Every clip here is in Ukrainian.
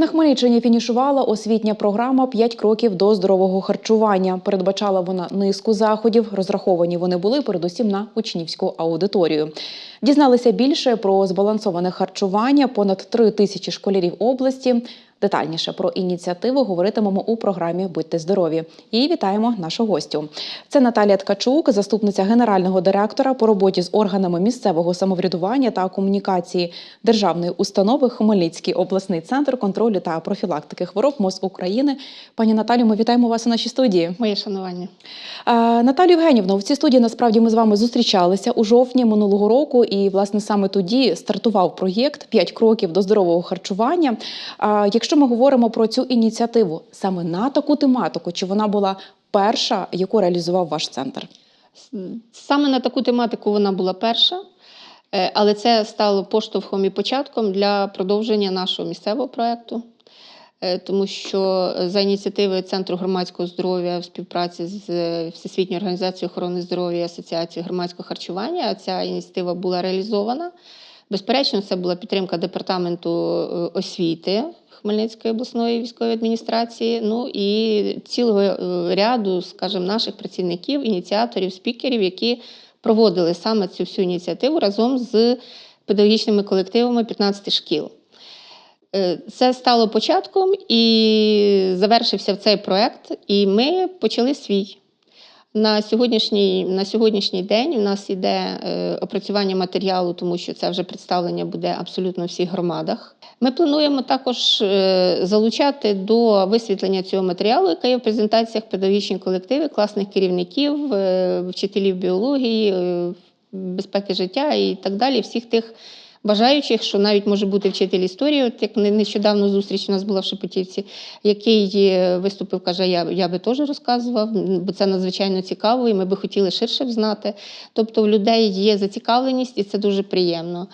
На Хмельниччині фінішувала освітня програма «5 кроків до здорового харчування. Передбачала вона низку заходів. Розраховані вони були передусім на учнівську аудиторію. Дізналися більше про збалансоване харчування понад три тисячі школярів області. Детальніше про ініціативу говоритимемо у програмі Будьте здорові. І вітаємо нашу гостю. Це Наталія Ткачук, заступниця генерального директора по роботі з органами місцевого самоврядування та комунікації державної установи Хмельницький обласний центр контролю та профілактики хвороб МОЗ України. Пані Наталю, ми вітаємо вас у нашій студії. Моє шанування. Наталію Євгенівну, в цій студії насправді ми з вами зустрічалися у жовтні минулого року, і власне саме тоді стартував проєкт «5 кроків до здорового харчування. Е, Якщо ми говоримо про цю ініціативу саме на таку тематику, чи вона була перша, яку реалізував ваш центр? Саме на таку тематику вона була перша, е, але це стало поштовхом і початком для продовження нашого місцевого проєкту. Е, Тому що за ініціативи Центру громадського здоров'я в співпраці з е, Всесвітньою організацією охорони здоров'я і Асоціацією громадського харчування ця ініціатива була реалізована. Безперечно, це була підтримка департаменту освіти Хмельницької обласної військової адміністрації, ну і цілого е, ряду, скажімо, наших працівників, ініціаторів, спікерів, які проводили саме цю всю ініціативу разом з педагогічними колективами 15 шкіл. Е, Це стало початком і завершився цей проект, і ми почали свій. На сьогоднішній, на сьогоднішній день у нас йде е, опрацювання матеріалу, тому що це вже представлення буде абсолютно в всіх громадах. Ми плануємо також е, залучати до висвітлення цього матеріалу, яка є в презентаціях педагогічні колективи, класних керівників, е, вчителів біології, безпеки життя і так далі, всіх тих бажаючих, що навіть може бути вчитель історії, от як не- нещодавно зустріч у нас була в Шепетівці, який е, виступив, каже, я, я би теж розказував, бо це надзвичайно цікаво, і ми би хотіли ширше знати. Тобто в людей є зацікавленість, і це дуже приємно.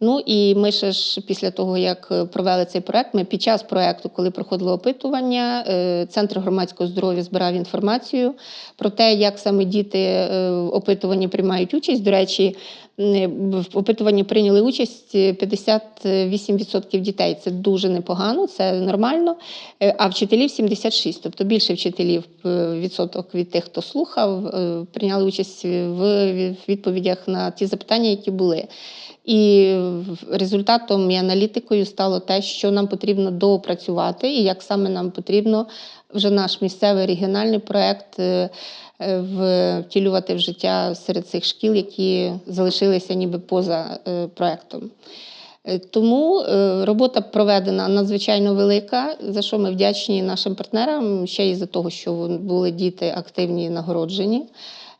Ну і ми ще ж після того, як е, провели цей проект, ми під час проекту, коли проходило опитування, е, центр громадського здоров'я збирав інформацію про те, як саме діти в опитуванні приймають участь. До речі, в опитуванні прийняли участь 58% дітей. Це дуже непогано, це нормально. Е, А вчителів 76%, тобто більше вчителів е, відсоток від тих, хто слухав, е, прийняли участь в відповідях на ті запитання, які були. І результатом і аналітикою стало те, що нам потрібно доопрацювати, і як саме нам потрібно вже наш місцевий регіональний проект е, е, втілювати в життя серед цих шкіл, які залишилися ніби поза е, проектом. Е, Тому е, робота проведена надзвичайно велика, за що ми вдячні нашим партнерам, ще й за того, що були діти активні і нагороджені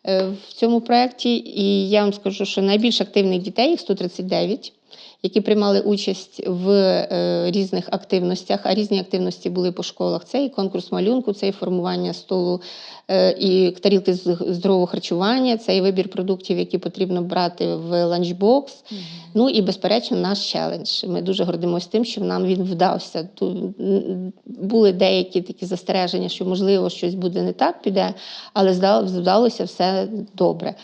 е, в цьому проєкті. І я вам скажу, що найбільш активних дітей, їх 139, які приймали участь в е, різних активностях, а різні активності були по школах. Це і конкурс малюнку, це і формування столу е, і тарілки з здорового харчування, це і вибір продуктів, які потрібно брати в ланчбокс. Ну і безперечно, наш челендж. Ми дуже гордимося тим, що нам він вдався. Тут були деякі такі застереження, що можливо щось буде не так, піде, але здал- вдалося все добре.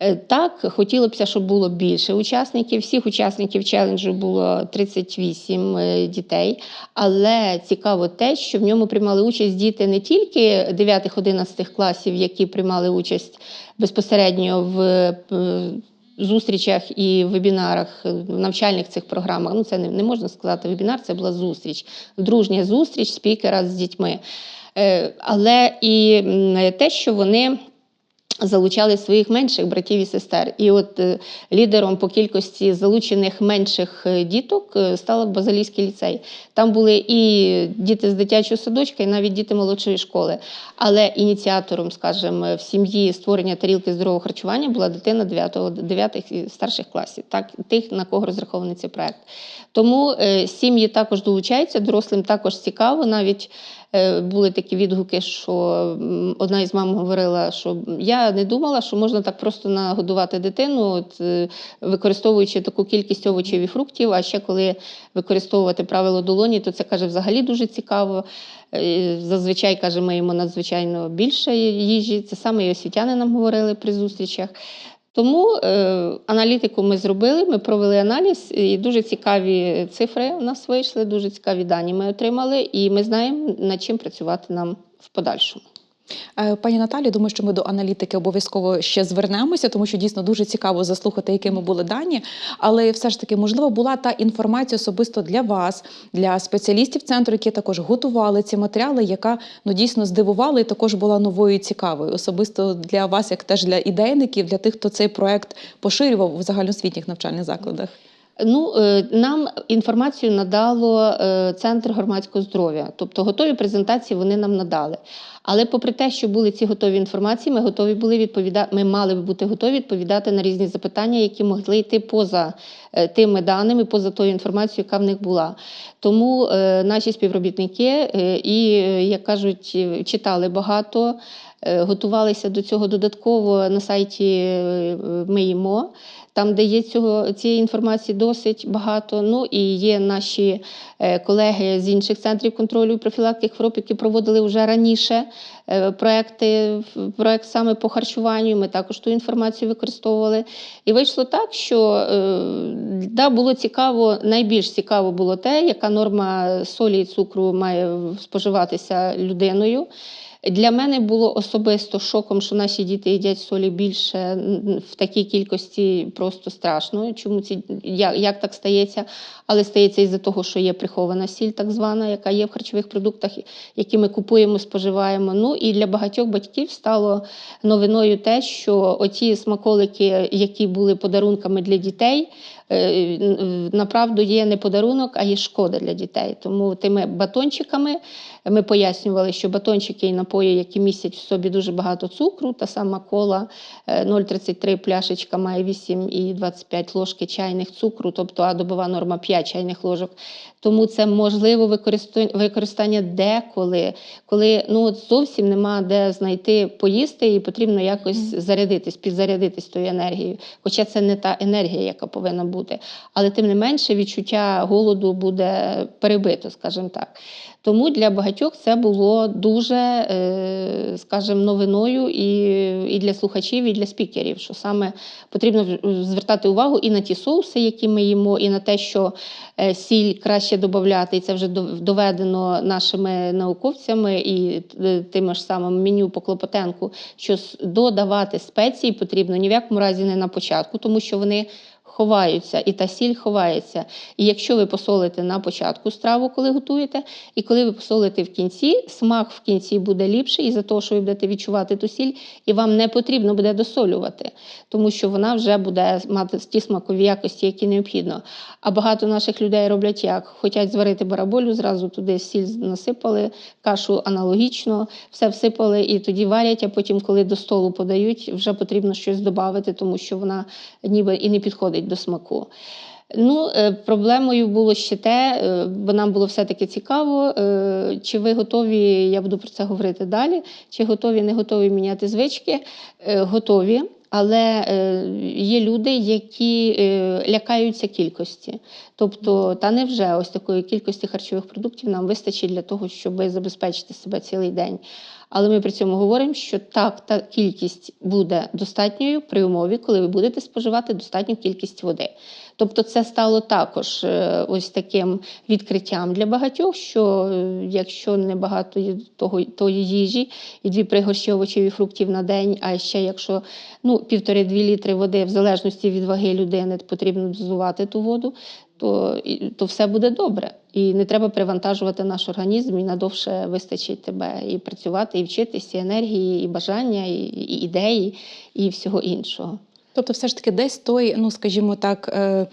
Е, Так, хотілося б, щоб було більше учасників. Всіх учасників челенджу було 38 е, дітей. Але цікаво те, що в ньому приймали участь діти не тільки 9-11 класів, які приймали участь безпосередньо в е, зустрічах і вебінарах, в навчальних цих програмах. Ну, це не, можна сказати вебінар, це була зустріч, дружня зустріч спікера з дітьми. Але і те, що вони залучали своїх менших братів і сестер. І от е, лідером по кількості залучених менших е, діток е, став Базалійський ліцей. Там були і діти з дитячого садочка, і навіть діти молодшої школи. Але ініціатором, скажімо, в сім'ї створення тарілки здорового харчування була дитина 9 і старших класів, так, тих, на кого розрахований цей проект. Тому сім'ї також долучаються, дорослим також цікаво. Навіть були такі відгуки, що одна із мам говорила, що я не думала, що можна так просто нагодувати дитину, от, е, використовуючи таку кількість овочів і фруктів. А ще коли використовувати правило долоні, то це каже взагалі дуже цікаво. Е, Зазвичай каже, ми їмо надзвичайно більше їжі. Це саме і освітяни нам говорили при зустрічах. Тому е, аналітику ми зробили, ми провели аналіз, і дуже цікаві цифри у нас вийшли, дуже цікаві дані ми отримали, і ми знаємо, над чим працювати нам в подальшому. Е, Пані Наталі, думаю, що ми до аналітики обов'язково ще звернемося, тому що дійсно дуже цікаво заслухати, якими були дані. Але все ж таки, можливо, була та інформація особисто для вас, для спеціалістів центру, які також готували ці матеріали, яка ну дійсно здивувала і також була новою і цікавою. Особисто для вас, як теж для ідейників, для тих, хто цей проект поширював у загальноосвітніх навчальних закладах. Ну, е, нам інформацію надало е, Центр громадського здоров'я, тобто готові презентації вони нам надали. Але попри те, що були ці готові інформації, ми готові були відповідати. Ми мали б бути готові відповідати на різні запитання, які могли йти поза е, тими даними, поза тою інформацією, яка в них була. Тому наші співробітники і, як кажуть, читали багато. Готувалися до цього додатково на сайті ми їмо, там, де є цього, цієї інформації досить багато. Ну і є наші е, колеги з інших центрів контролю і профілактики хвороб, які проводили вже раніше е, проекти, проект саме по харчуванню. Ми також ту інформацію використовували. І вийшло так, що е, да, було цікаво, найбільш цікаво було те, яка норма солі і цукру має споживатися людиною. Для мене було особисто шоком, що наші діти їдять солі більше в такій кількості просто страшно. Чому ці як, як так стається? Але стається із-за того, що є прихована сіль, так звана, яка є в харчових продуктах, які ми купуємо, споживаємо. Ну і для багатьох батьків стало новиною те, що оті смаколики, які були подарунками для дітей, направду є не подарунок, а є шкода для дітей. Тому тими батончиками ми пояснювали, що батончики і напої, які містять в собі дуже багато цукру, та сама кола е, 0,33 пляшечка має 8,25 ложки чайних цукру, тобто а добова норма 5 чайних ложок. Тому це можливо використання, деколи, коли ну от зовсім нема де знайти поїсти, і потрібно якось зарядитись, підзарядитись тою енергією. Хоча це не та енергія, яка повинна бути. Але тим не менше відчуття голоду буде перебито, скажімо так. Тому для багатьох це було дуже, е, скажімо, новиною і, і для слухачів, і для спікерів, що саме потрібно звертати увагу і на ті соуси, які ми їмо, і на те, що е, сіль краще додати, і це вже доведено нашими науковцями і е, тими ж самим меню по Клопотенку, що додавати спеції потрібно ні в якому разі не на початку, тому що вони ховаються, і та сіль ховається. І якщо ви посолите на початку страву, коли готуєте, і коли ви посолите в кінці, смак в кінці буде ліпший із-за того, що ви будете відчувати ту сіль, і вам не потрібно буде досолювати, тому що вона вже буде мати ті смакові якості, які необхідно. А багато наших людей роблять як? Хотять зварити бараболю, зразу туди сіль насипали, кашу аналогічно, все всипали і тоді варять, а потім, коли до столу подають, вже потрібно щось додати, тому що вона ніби і не підходить до смаку. Ну, е, проблемою було ще те, е, бо нам було все-таки цікаво, е, чи ви готові, я буду про це говорити далі, чи готові, не готові міняти звички. Готові, але е, є люди, які е, лякаються кількості. Тобто, та невже ось такої кількості харчових продуктів нам вистачить для того, щоб забезпечити себе цілий день. Але ми при цьому говоримо, що так, та кількість буде достатньою при умові, коли ви будете споживати достатню кількість води. Тобто, це стало також е, ось таким відкриттям для багатьох, що е, якщо не того тої їжі і дві пригорщі овочів і фруктів на день, а ще якщо ну півтори-дві літри води, в залежності від ваги людини, потрібно дозувати ту воду, то, то все буде добре. І не треба перевантажувати наш організм, і надовше вистачить тебе і працювати, і вчитися, і енергії, і бажання, і, і ідеї, і всього іншого. Тобто, все ж таки, десь той, ну скажімо так. е,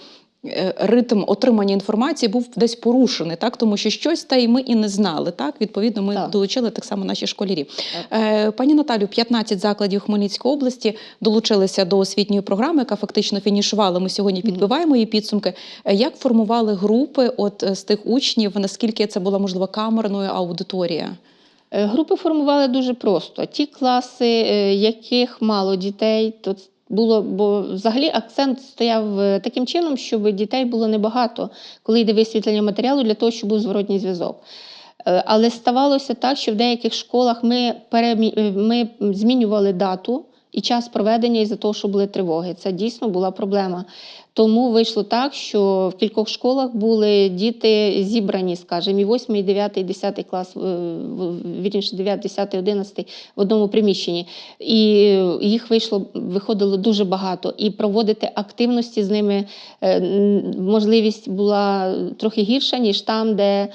е, Ритм отримання інформації був десь порушений, так тому що щось та й ми і не знали. Так, відповідно, ми Так. долучили так само наші школярі. Е, Пані Наталю, 15 закладів Хмельницької області долучилися до освітньої програми, яка фактично фінішувала. Ми сьогодні підбиваємо її підсумки. Як формували групи от з тих учнів? Наскільки це була можливо камерною аудиторія? Групи формували дуже просто. Ті класи, яких мало дітей, то було, бо взагалі акцент стояв е, таким чином, щоб дітей було небагато, коли йде висвітлення матеріалу для того, щоб був зворотній зв'язок. Е, Але ставалося так, що в деяких школах ми, перемі... е, ми змінювали дату і час проведення із-за того, що були тривоги. Це дійсно була проблема. Тому вийшло так, що в кількох школах були діти зібрані, скажімо, і 8, і 9, і 10 клас, е, вірніше 9, 10, 11 в одному приміщенні. І їх вийшло, виходило дуже багато. І проводити активності з ними е, можливість була трохи гірша, ніж там, де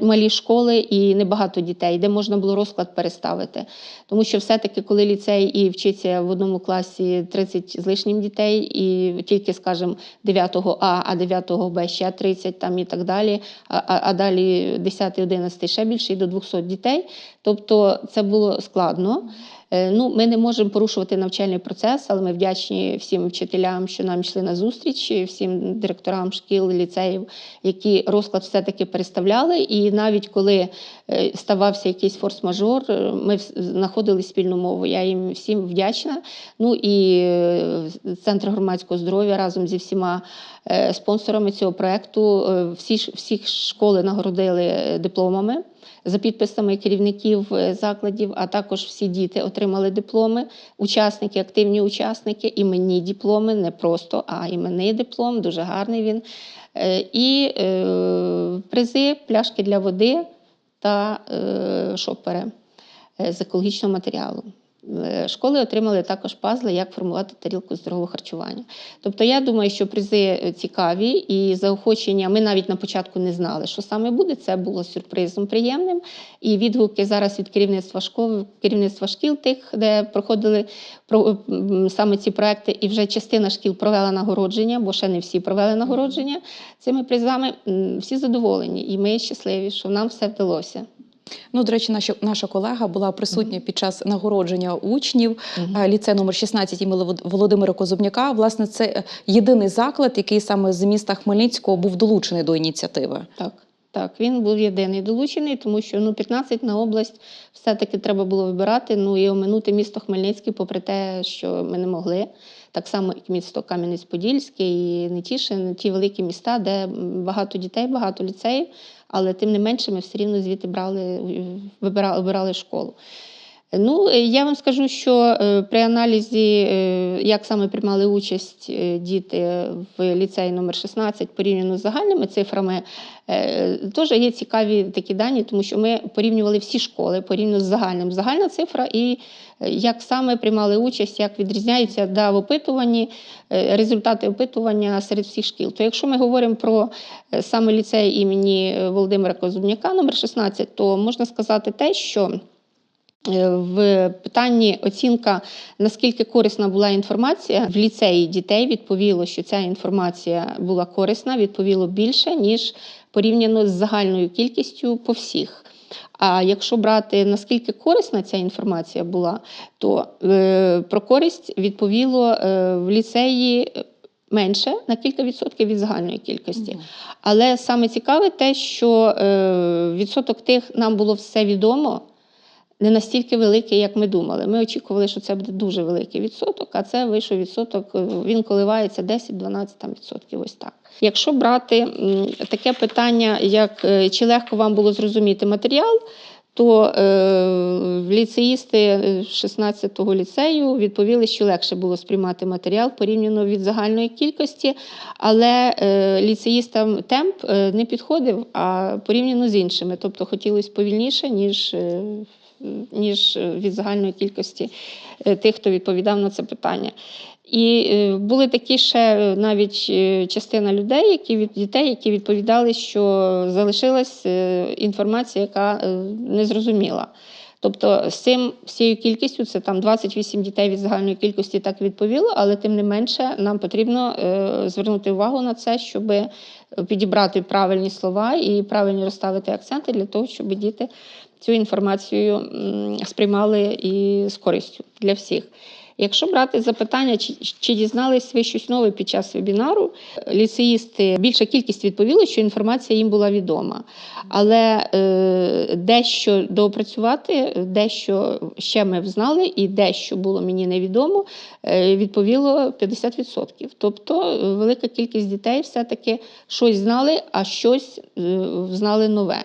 малі школи і небагато дітей, де можна було розклад переставити. Тому що все-таки, коли ліцей і вчиться в одному класі 30 з лишнім дітей, і тільки, скажімо, 9 А, а 9 Б ще 30 там і так далі, а, а далі 10, 11 ще більше і до 200 дітей. Тобто це було складно. Е, Ну, ми не можемо порушувати навчальний процес, але ми вдячні всім вчителям, що нам йшли на зустріч, всім директорам шкіл, ліцеїв, які розклад все-таки переставляли. І навіть коли е, ставався якийсь форс-мажор, е, ми знаходили спільну мову. Я їм всім вдячна. Ну і Центр громадського здоров'я разом зі всіма спонсорами цього проекту всі, всіх школи нагородили дипломами за підписами керівників е, закладів, а також всі діти отримали дипломи. Учасники, активні учасники, іменні дипломи, не просто, а іменний диплом, дуже гарний він. Е, І е, призи, пляшки для води та шопери з екологічного матеріалу. Е, Школи отримали також пазли, як формувати тарілку здорового харчування. Тобто, я думаю, що призи е, цікаві і заохочення. Ми навіть на початку не знали, що саме буде. Це було сюрпризом приємним. І відгуки зараз від керівництва школ, керівництва шкіл, тих, де проходили про- саме ці проекти, і вже частина шкіл провела нагородження, бо ще не всі провели нагородження цими призами. Всі задоволені, і ми щасливі, що нам все вдалося. Ну, до речі, наша, наша колега була присутня під час нагородження учнів е, ліцею номер 16 імені Волод- Володимира Козубняка. Власне, це е, єдиний заклад, який саме з міста Хмельницького був долучений до ініціативи. Так, так, він був єдиний долучений, тому що ну 15 на область все-таки треба було вибирати. Ну і оминути місто Хмельницький, попри те, що ми не могли. Так само, як місто Кам'янець-Подільський і Нетішин, ті великі міста, де багато дітей, багато ліцеїв, але тим не менше ми все рівно звідти брали, вибирали, обирали школу. Ну, е, я вам скажу, що е, при аналізі, е, як саме приймали участь діти в ліцеї номер 16 порівняно з загальними цифрами, теж є цікаві такі дані, тому що ми порівнювали всі школи порівняно з загальним. Загальна цифра і як саме приймали участь, як відрізняються да, в опитуванні результати опитування серед всіх шкіл. То якщо ми говоримо про саме ліцей імені Володимира Козубняка номер 16, то можна сказати те, що В питанні оцінка, наскільки корисна була інформація в ліцеї дітей, відповіло, що ця інформація була корисна, відповіло більше, ніж порівняно з загальною кількістю по всіх. А якщо брати наскільки корисна ця інформація була, то е, про користь відповіло е, в ліцеї менше на кілька відсотків від загальної кількості. Але саме цікаве те, що е, відсоток тих нам було все відомо не настільки великий, як ми думали. Ми очікували, що це буде дуже великий відсоток, а це вийшов відсоток, е, він коливається 10-12 там відсотків. Ось так. Якщо брати таке питання, як е, чи легко вам було зрозуміти матеріал, то е, ліцеїсти е, 16-го ліцею відповіли, що легше було сприймати матеріал порівняно від загальної кількості, але е, ліцеїстам темп е, не підходив, а порівняно з іншими. Тобто хотілося повільніше, ніж, е, ніж е, від загальної кількості е, тих, хто відповідав на це питання. І е, були такі ще навіть частина людей, які від дітей, які відповідали, що залишилась інформація, яка е, не зрозуміла. Тобто з цим всією кількістю, це там 28 дітей від загальної кількості так відповіло, але тим не менше нам потрібно звернути увагу на це, щоб підібрати правильні слова і правильно розставити акценти для того, щоб діти цю інформацію сприймали і з користю для всіх. Якщо брати запитання, чи, чи дізнались ви щось нове під час вебінару, ліцеїсти більша кількість відповіли, що інформація їм була відома. Але е, дещо доопрацювати, дещо ще ми взнали, і дещо було мені невідомо, е, відповіло 50%. Тобто е, велика кількість дітей все-таки щось знали, а щось е, знали нове.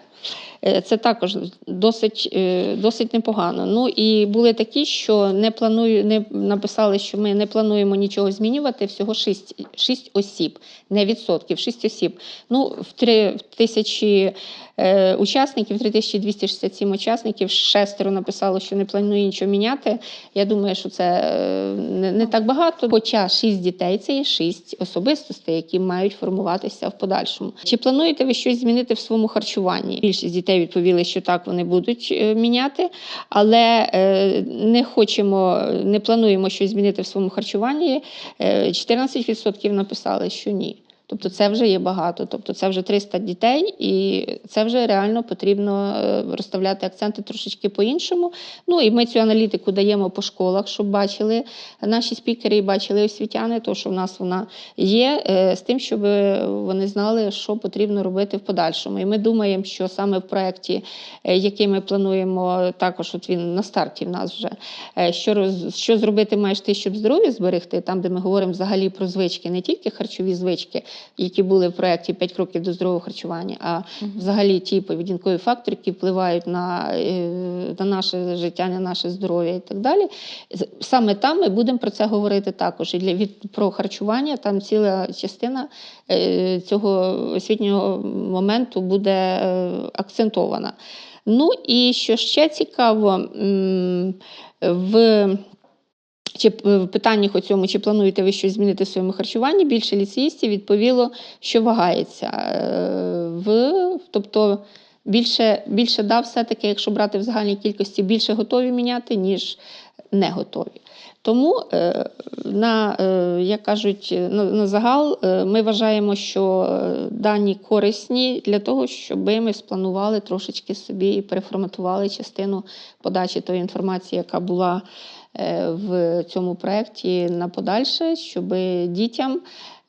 Е, Це також досить, е, досить непогано. Ну і були такі, що не планую, не написали, що ми не плануємо нічого змінювати. Всього 6, 6 осіб, не відсотків, 6 осіб. Ну, в 3 тисячі е, учасників, 3267 учасників, шестеро написало, що не планує нічого міняти. Я думаю, що це не, не так багато. Хоча 6 дітей це є 6 особистостей, які мають формуватися в подальшому. Чи плануєте ви щось змінити в своєму харчуванні? Більшість дітей відповіли, що так вони будуть е, міняти, але е, не хочемо, не плануємо щось змінити в своєму харчуванні. Е, 14% написали, що ні. Тобто це вже є багато, тобто це вже 300 дітей, і це вже реально потрібно е, розставляти акценти трошечки по-іншому. Ну і ми цю аналітику даємо по школах, щоб бачили наші спікери і бачили освітяни, то що в нас вона є, е, з тим, щоб вони знали, що потрібно робити в подальшому. І ми думаємо, що саме в проєкті, е, який ми плануємо, також от він на старті в нас вже що роз, що зробити маєш ти, щоб здоров'я зберегти, там, де ми говоримо взагалі про звички, не тільки харчові звички, які були в проєкті «5 кроків до здорового харчування, а взагалі ті поведінкові фактори, які впливають на, е, на наше життя, на наше здоров'я і так далі. Саме там ми будемо про це говорити також. І для від про харчування там ціла частина е, цього освітнього моменту буде е, акцентована. Ну і що ще цікаво, в чи в питанні о цьому, чи плануєте ви щось змінити в своєму харчуванні, більше ліцеїстів відповіло, що вагається. Е, В, тобто більше, більше да, все-таки, якщо брати в загальній кількості, більше готові міняти, ніж не готові. Тому, е, на, е, як кажуть, на, загал е, ми вважаємо, що е, дані корисні для того, щоб ми спланували трошечки собі і переформатували частину подачі тої інформації, яка була е, в цьому проєкті на подальше, щоб дітям.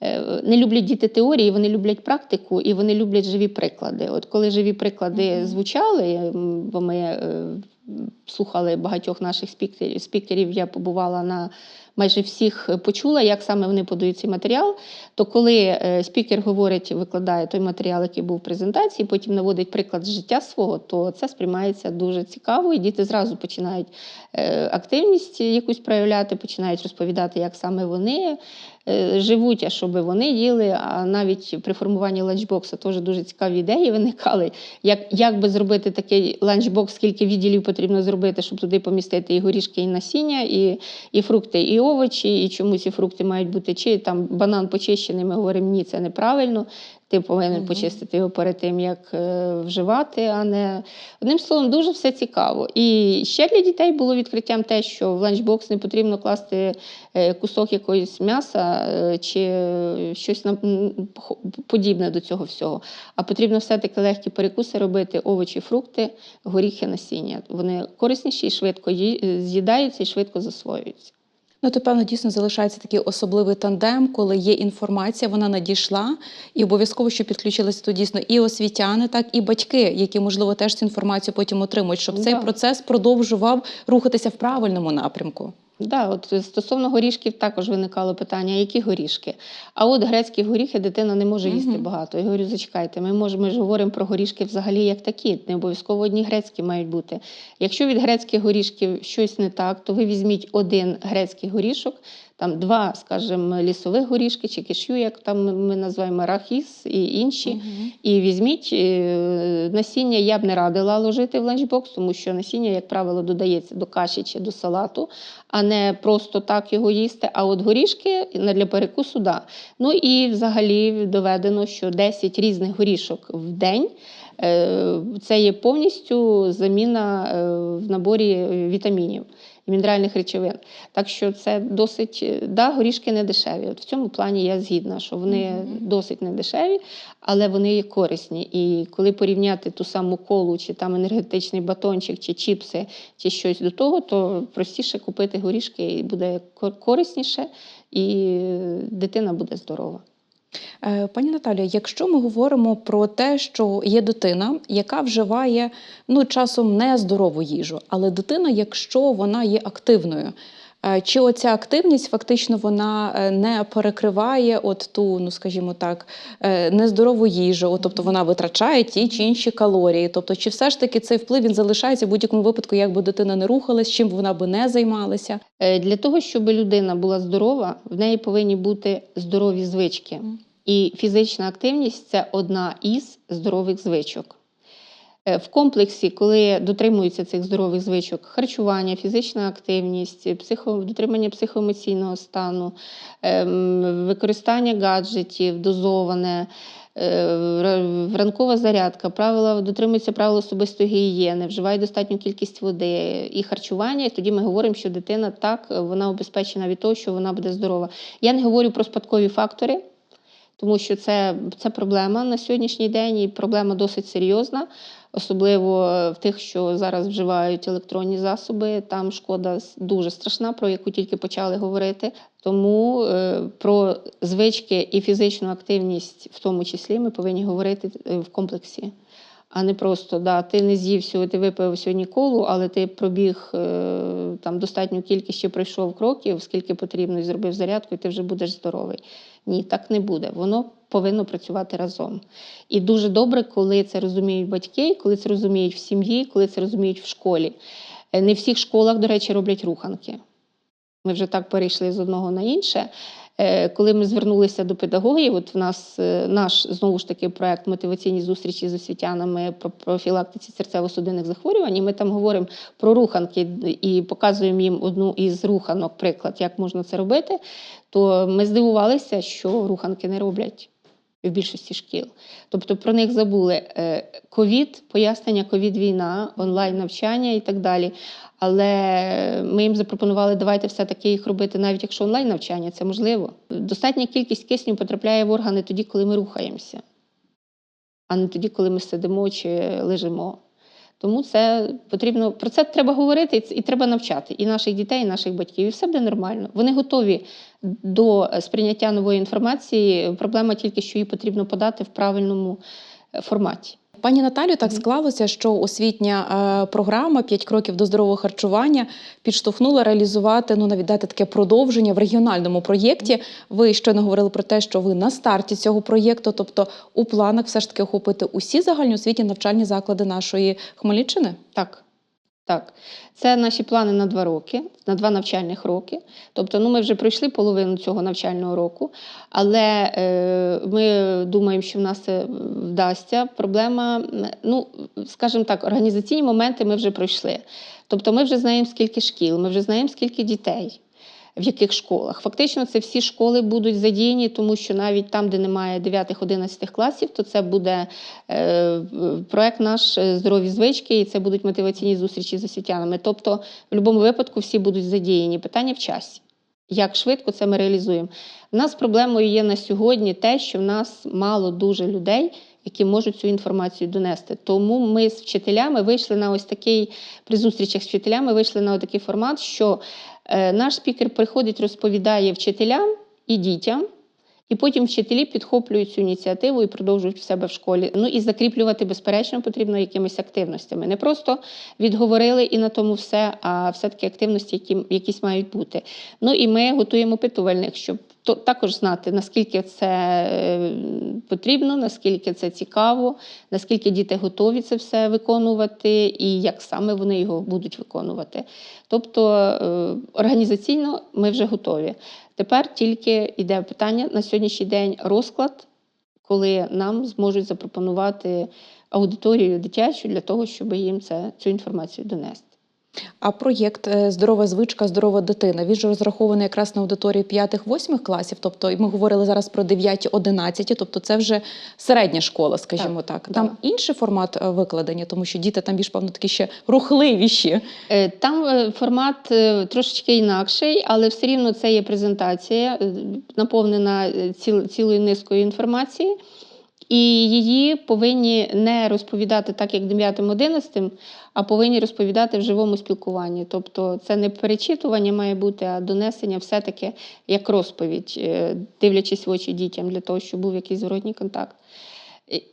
е, Не люблять діти теорії, вони люблять практику і вони люблять живі приклади. От коли живі приклади звучали, бо ми е, слухали багатьох наших спікерів, спікерів, я побувала на майже всіх е, почула, як саме вони подають цей матеріал. То коли е, спікер говорить, викладає той матеріал, який був в презентації, потім наводить приклад з життя свого, то це сприймається дуже цікаво, і діти зразу починають е, активність якусь проявляти, починають розповідати, як саме вони живуть, а щоб вони їли. А навіть при формуванні ланчбокса теж дуже цікаві ідеї виникали. Як, як би зробити такий ланчбокс, скільки відділів потрібно зробити, щоб туди помістити і горішки, і насіння, і, і фрукти, і овочі, і чому ці фрукти мають бути чи там банан почищений, ми говоримо, ні, це неправильно. Ти повинен Мгм. почистити його перед тим, як е, вживати, а не одним словом, дуже все цікаво. І ще для дітей було відкриттям те, що в ланчбокс не потрібно класти е, кусок якогось м'яса е, чи щось подібне до цього всього. А потрібно все-таки легкі перекуси робити овочі, фрукти, горіхи, насіння. Вони корисніші і швидко з'їдаються і швидко засвоюються. Ну, то певно дійсно залишається такий особливий тандем, коли є інформація, вона надійшла, і обов'язково, що підключилися тут дійсно і освітяни, так і батьки, які можливо теж цю інформацію потім отримують, щоб цей Да. процес продовжував рухатися в правильному напрямку. Да, от стосовно горішків також виникало питання, які горішки. А от грецькі горіхи дитина не може їсти Мгм. багато. Я говорю, зачекайте, ми мож, ми ж говоримо про горішки взагалі як такі. Не обов'язково одні грецькі мають бути. Якщо від грецьких горішків щось не так, то ви візьміть один грецький горішок, там два, скажімо, лісових горішки чи кишю, як там ми називаємо арахіс і інші. І візьміть е, насіння, я б не радила ложити в ланчбокс, тому що насіння, як правило, додається до каші чи до салату, а не просто так його їсти. А от горішки для перекусу, да. Ну і взагалі доведено, що 10 різних горішок в день. Е, Це є повністю заміна е, в наборі вітамінів і мінеральних речовин. Так що це досить е, да, горішки не дешеві. От в цьому плані я згідна, що вони Мгм. досить не дешеві, але вони є корисні. І коли порівняти ту саму колу, чи там енергетичний батончик, чи чіпси, чи щось до того, то простіше купити горішки і буде корисніше, і дитина буде здорова. Е, Пані Наталія, якщо ми говоримо про те, що є дитина, яка вживає ну, часом нездорову їжу, але дитина, якщо вона є активною, Чи оця активність фактично вона е, не перекриває от ту, ну скажімо так, е, нездорову їжу, от, тобто вона витрачає ті чи інші калорії. Тобто, чи все ж таки цей вплив він залишається в будь-якому випадку, як би дитина не рухалась, чим б вона би не займалася? Е, Для того, щоб людина була здорова, в неї повинні бути здорові звички. І фізична активність це одна із здорових звичок. Е, В комплексі, коли дотримуються цих здорових звичок, харчування, фізична активність, психо, дотримання психоемоційного стану, ем, використання гаджетів, дозоване, е, ранкова зарядка, правила, дотримуються правил особистої гігієни, вживають достатню кількість води і харчування, і тоді ми говоримо, що дитина так, вона обезпечена від того, що вона буде здорова. Я не говорю про спадкові фактори, тому що це, це проблема на сьогоднішній день, і проблема досить серйозна, особливо в тих, що зараз вживають електронні засоби. Там шкода дуже страшна, про яку тільки почали говорити. Тому е, про звички і фізичну активність, в тому числі, ми повинні говорити е, в комплексі. А не просто да, ти не з'їв сьогодні, ти випив сьогодні колу, але ти пробіг е, там достатню кількість чи пройшов кроків, скільки потрібно, і зробив зарядку, і ти вже будеш здоровий. Ні, так не буде. Воно повинно працювати разом. І дуже добре, коли це розуміють батьки, коли це розуміють в сім'ї, коли це розуміють в школі. Е, Не в всіх школах, до речі, роблять руханки. Ми вже так перейшли з одного на інше. Е, Коли ми звернулися до педагогів, от в нас е, наш знову ж таки проект мотиваційні зустрічі з освітянами про профілактиці серцево-судинних захворювань. І ми там говоримо про руханки і показуємо їм одну із руханок, приклад, як можна це робити. То ми здивувалися, що руханки не роблять в більшості шкіл. Тобто про них забули Е, ковід, пояснення, ковід-війна, онлайн навчання і так далі. Але ми їм запропонували, давайте все-таки їх робити, навіть якщо онлайн навчання, це можливо. Достатня кількість кисню потрапляє в органи тоді, коли ми рухаємося, а не тоді, коли ми сидимо чи лежимо. Тому це потрібно про це треба говорити і треба навчати і наших дітей, і наших батьків. І все буде нормально. Вони готові до сприйняття нової інформації. Проблема тільки, що її потрібно подати в правильному е, форматі. Пані Наталю, так склалося, що освітня е, програма «5 кроків до здорового харчування підштовхнула реалізувати, ну навіть дати таке продовження в регіональному проєкті. Ви щойно говорили про те, що ви на старті цього проєкту, тобто у планах все ж таки охопити усі загальноосвітні навчальні заклади нашої Хмельниччини. Так. Так, це наші плани на два роки, на два навчальних роки. Тобто, ну ми вже пройшли половину цього навчального року, але е, ми думаємо, що в нас це вдасться. Проблема, ну скажімо так, організаційні моменти ми вже пройшли. Тобто, ми вже знаємо, скільки шкіл, ми вже знаємо, скільки дітей. В яких школах. Фактично, це всі школи будуть задіяні, тому що навіть там, де немає 9-11 класів, то це буде е, проект наш е, здорові звички, і це будуть мотиваційні зустрічі з освітянами. Тобто, в будь-якому випадку всі будуть задіяні. Питання в часі. Як швидко це ми реалізуємо? У нас проблемою є на сьогодні те, що в нас мало дуже людей, які можуть цю інформацію донести. Тому ми з вчителями вийшли на ось такий при зустрічах з вчителями вийшли на такий формат, що наш спікер приходить, розповідає вчителям і дітям. І потім вчителі підхоплюють цю ініціативу і продовжують в себе в школі. Ну і закріплювати, безперечно, потрібно якимись активностями. Не просто відговорили і на тому все, а все-таки активності, які, якісь мають бути. Ну і ми готуємо опитувальних, щоб то, також знати, наскільки це е, потрібно, наскільки це цікаво, наскільки діти готові це все виконувати, і як саме вони його будуть виконувати. Тобто е, організаційно ми вже готові. Тепер тільки йде питання на сьогоднішній день розклад, коли нам зможуть запропонувати аудиторію дитячу для того, щоб їм це, цю інформацію донести. А проєкт е, Здорова звичка, здорова дитина. Він же розрахований якраз на аудиторію 5-8 класів. Тобто, і ми говорили зараз про 9-11, тобто це вже середня школа, скажімо так. да. Там інший формат е, викладення, тому що діти там більш певно такі ще рухливіші. Е, Там формат трошечки інакший, але все рівно це є презентація, наповнена ціл- цілою низкою інформації. І її повинні не розповідати так, як 9-11, а повинні розповідати в живому спілкуванні. Тобто це не перечитування має бути, а донесення все-таки як розповідь, е, дивлячись в очі дітям, для того, щоб був якийсь зворотній контакт.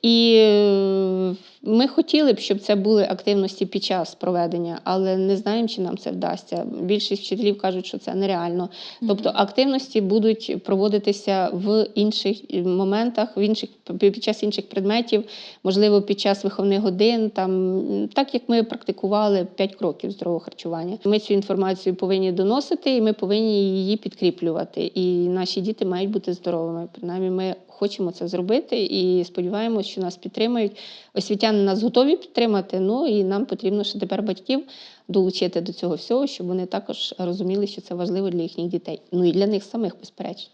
І е, ми хотіли б, щоб це були активності під час проведення, але не знаємо, чи нам це вдасться. Більшість вчителів кажуть, що це нереально. Тобто активності будуть проводитися в інших е, моментах, в інших під час інших предметів, можливо, під час виховних годин, там так як ми практикували 5 кроків здорового харчування. Ми цю інформацію повинні доносити, і ми повинні її підкріплювати. І наші діти мають бути здоровими. Принаймні, ми хочемо це зробити і сподіваємося, що нас підтримають. Освітяни нас готові підтримати. Ну і нам потрібно ще тепер батьків долучити до цього всього, щоб вони також розуміли, що це важливо для їхніх дітей. Ну і для них самих, безперечно.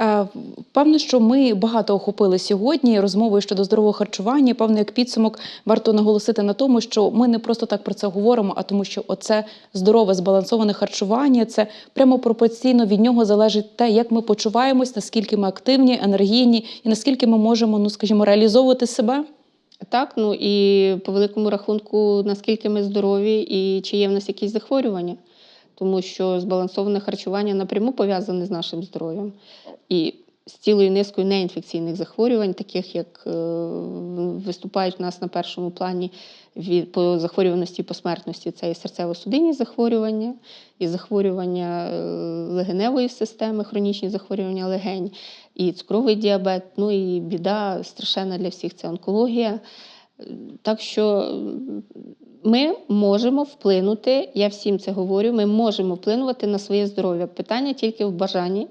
Е, Певно, що ми багато охопили сьогодні розмовою щодо здорового харчування. Певно, як підсумок варто наголосити на тому, що ми не просто так про це говоримо, а тому, що оце здорове збалансоване харчування це прямо пропорційно від нього залежить те, як ми почуваємось, наскільки ми активні, енергійні і наскільки ми можемо, ну скажімо, реалізовувати себе. Так, ну і по великому рахунку, наскільки ми здорові і чи є в нас якісь захворювання, тому що збалансоване харчування напряму пов'язане з нашим здоров'ям. І з цілою низкою неінфекційних захворювань, таких як е, виступають в нас на першому плані від по захворюваності і по смертності. Це і серцево-судинні захворювання, і захворювання е, легеневої системи, хронічні захворювання легень, і цукровий діабет. Ну і біда страшенна для всіх це онкологія. Так що ми можемо вплинути, я всім це говорю, ми можемо вплинувати на своє здоров'я. Питання тільки в бажанні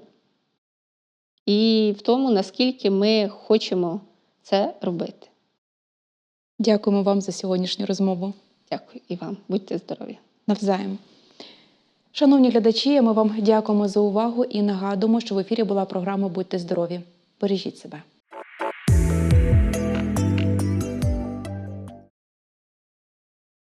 і в тому, наскільки ми хочемо це робити. Дякуємо вам за сьогоднішню розмову. Дякую і вам. Будьте здорові! Навзаєм. Шановні глядачі, ми вам дякуємо за увагу і нагадуємо, що в ефірі була програма Будьте здорові. Бережіть себе.